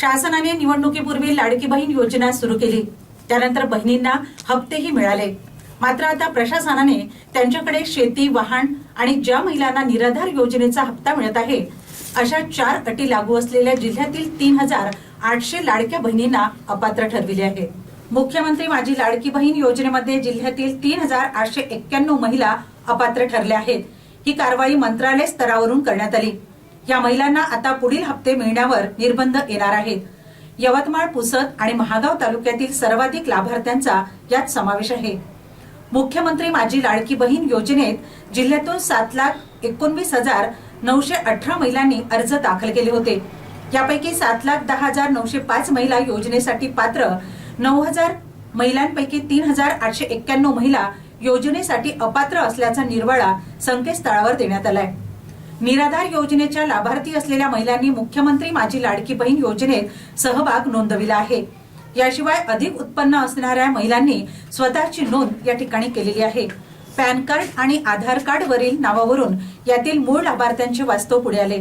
शासनाने निवडणुकीपूर्वी लाडकी बहीण योजना सुरू केली. त्यानंतर बहिणींना हप्तेही मिळाले. मात्र आता प्रशासनाने त्यांच्याकडे शेती वाहन आणि ज्या महिलांना निराधार योजनेचा हप्ता मिळत आहे अशा चार अटी लागू असलेल्या जिल्ह्यातील तीन हजार आठशे लाडक्या बहिणींना अपात्र ठरविले आहे. मुख्यमंत्री माझी लाडकी बहीण योजनेमध्ये जिल्ह्यातील तीन हजार आठशे एक्क्याण्णव महिला अपात्र ठरल्या आहेत. ही कारवाई मंत्रालय स्तरावरून करण्यात आली. या महिलांना आता पुढील हप्ते मिळण्यावर निर्बंध येणार आहेत. यवतमाळ पुसद आणि महागाव तालुक्यातील सर्वाधिक लाभार्थ्यांचा यात समावेश आहे. मुख्यमंत्री माझी लाडकी बहीण योजनेत जिल्ह्यातून सात लाख एकोणवीस हजार नऊशे अठरा महिलांनी अर्ज दाखल केले होते. यापैकी सात लाख दहा हजार नऊशे पाच महिला योजनेसाठी पात्र नऊ हजार महिलांपैकी तीन हजार आठशे एक्क्याण्णव महिला योजनेसाठी अपात्र असल्याचा निर्वाळा संकेतस्थळावर देण्यात आलाय. निराधार योजनेच्या लाभार्थी असलेल्या महिलांनी मुख्यमंत्री माझी लाडकी बहीण योजनेत सहभाग नोंदविला आहे. याशिवाय अधिक उत्पन्न असणाऱ्या महिलांनी स्वतःची नोंद या ठिकाणी केलेली आहे. पॅन कार्ड आणि आधार कार्ड वरील नावावरून यातील मूळ लाभार्थ्यांचे वास्तव पुढे आले.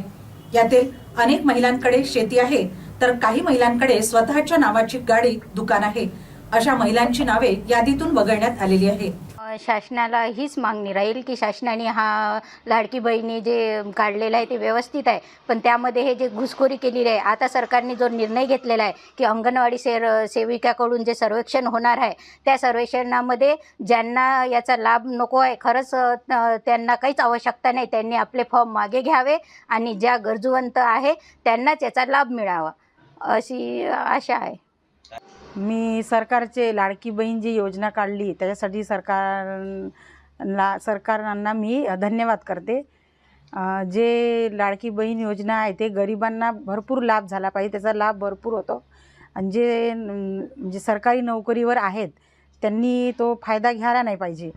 यातील अनेक महिलांकडे शेती आहे तर काही महिलांकडे स्वतःच्या नावाची गाडी दुकान आहे. अशा महिलांची नावे यादीतून वगळण्यात आलेली आहे. शासनाला हीच मागणी राहील की शासनाने हा लाडकी बहिणी जे काढलेलं आहे ते व्यवस्थित आहे. पण त्यामध्ये हे जे घुसखोरी केलेली आहे आता सरकारने जो निर्णय घेतलेला आहे की अंगणवाडी सेर सेविकाकडून जे सर्वेक्षण होणार आहे त्या सर्वेक्षणामध्ये ज्यांना याचा लाभ नको आहे खरंच त्यांना काहीच आवश्यकता नाही. त्यांनी आपले फॉर्म मागे घ्यावे आणि ज्या गरजूवंत आहे त्यांनाच याचा लाभ मिळावा. अशी आशा आहे. मी सरकारचे लाडकी बहीण जी योजना काढली त्याच्यासाठी सरकारला सरकारांना मी धन्यवाद करते. जे लाडकी बहीण योजना आहे ते गरिबांना भरपूर लाभ झाला पाहिजे त्याचा लाभ भरपूर होतो. आणि जे म्हणजे सरकारी नोकरीवर आहेत त्यांनी तो फायदा घ्यायला नाही पाहिजे.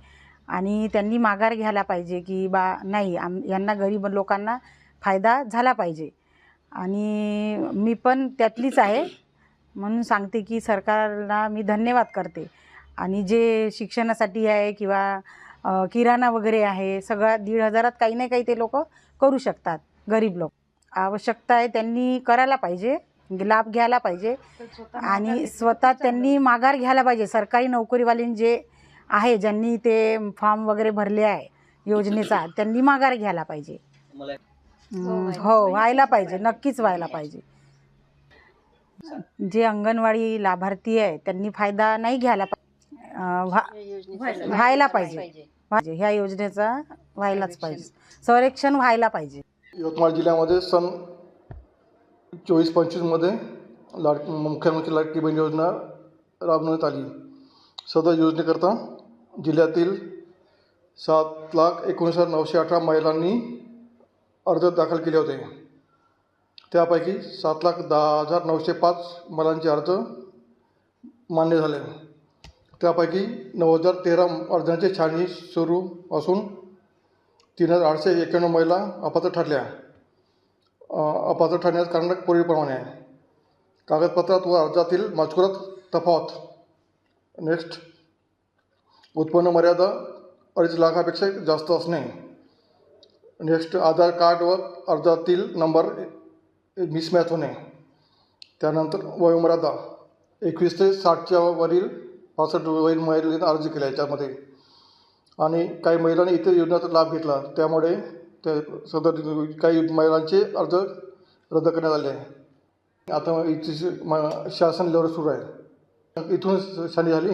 आणि त्यांनी माघार घ्यायला पाहिजे की बा नाही आम यांना गरीब लोकांना फायदा झाला पाहिजे. आणि मी पण त्यातलीच आहे. म्हणून सांगते की सरकारला मी धन्यवाद करते. आणि जे शिक्षणासाठी आहे किंवा किराणा वगैरे आहे सगळं दीड हजारात काही ना काही ते लोक करू शकतात गरीब लोक. आवश्यकता आहे त्यांनी करायला पाहिजे लाभ घ्यायला पाहिजे आणि स्वतः त्यांनी माघार घ्यायला पाहिजे. सरकारी नोकरीवालीन जे आहे ज्यांनी ते फॉर्म वगैरे भरले आहे योजनेचा त्यांनी माघार घ्यायला पाहिजे. हो व्हायला पाहिजे नक्कीच व्हायला पाहिजे. जे अंगणवाडी लाभार्थी आहे त्यांनी फायदा नाही घ्यायला पाहिजे व्हायला पाहिजे. पाहिजे. ह्या योजनेचा व्हायलाच पाहिजे. संरक्षण व्हायला पाहिजे. यवतमाळ जिल्ह्यामध्ये सन चोवीस पंचवीसमध्ये लाड मुख्यमंत्री लाडकी बहीण योजना राबवण्यात आली. सदर योजनेकरता जिल्ह्यातील सात लाख एकोणीस हजार नऊशे अठरा महिलांनी अर्ज दाखल केले होते. त्यापैकी सात लाख दहा हजार नऊशे पाच महिलांचे अर्ज मान्य झाले. त्यापैकी नऊ हजार तेरा अर्जांची छाननी सुरू असून तीन हजार आठशे एक्क्याण्णव महिला अपात्र ठरल्या. अपात्र ठरण्यास कारण पूर्वीप्रमाणे आहे. कागदपत्रात व अर्जातील मजकुरात तफावत. नेक्स्ट. उत्पन्न मर्यादा अडीच लाखापेक्षा जास्त असणे. नेक्स्ट. आधार कार्डवर अर्जातील नंबर मिसमॅच होणे. त्यानंतर वयोमर्यादा. एकवीस ते साठच्या वरील पासष्ट वरील महिलेने अर्ज केला याच्यामध्ये. आणि काही महिलांनी इतर योजनेचा लाभ घेतला. त्यामुळे ते सदर काही महिलांचे अर्ज रद्द करण्यात आले. आहे आता इथे म शासन लेवल सुरू आहे. इथून शानी झाली?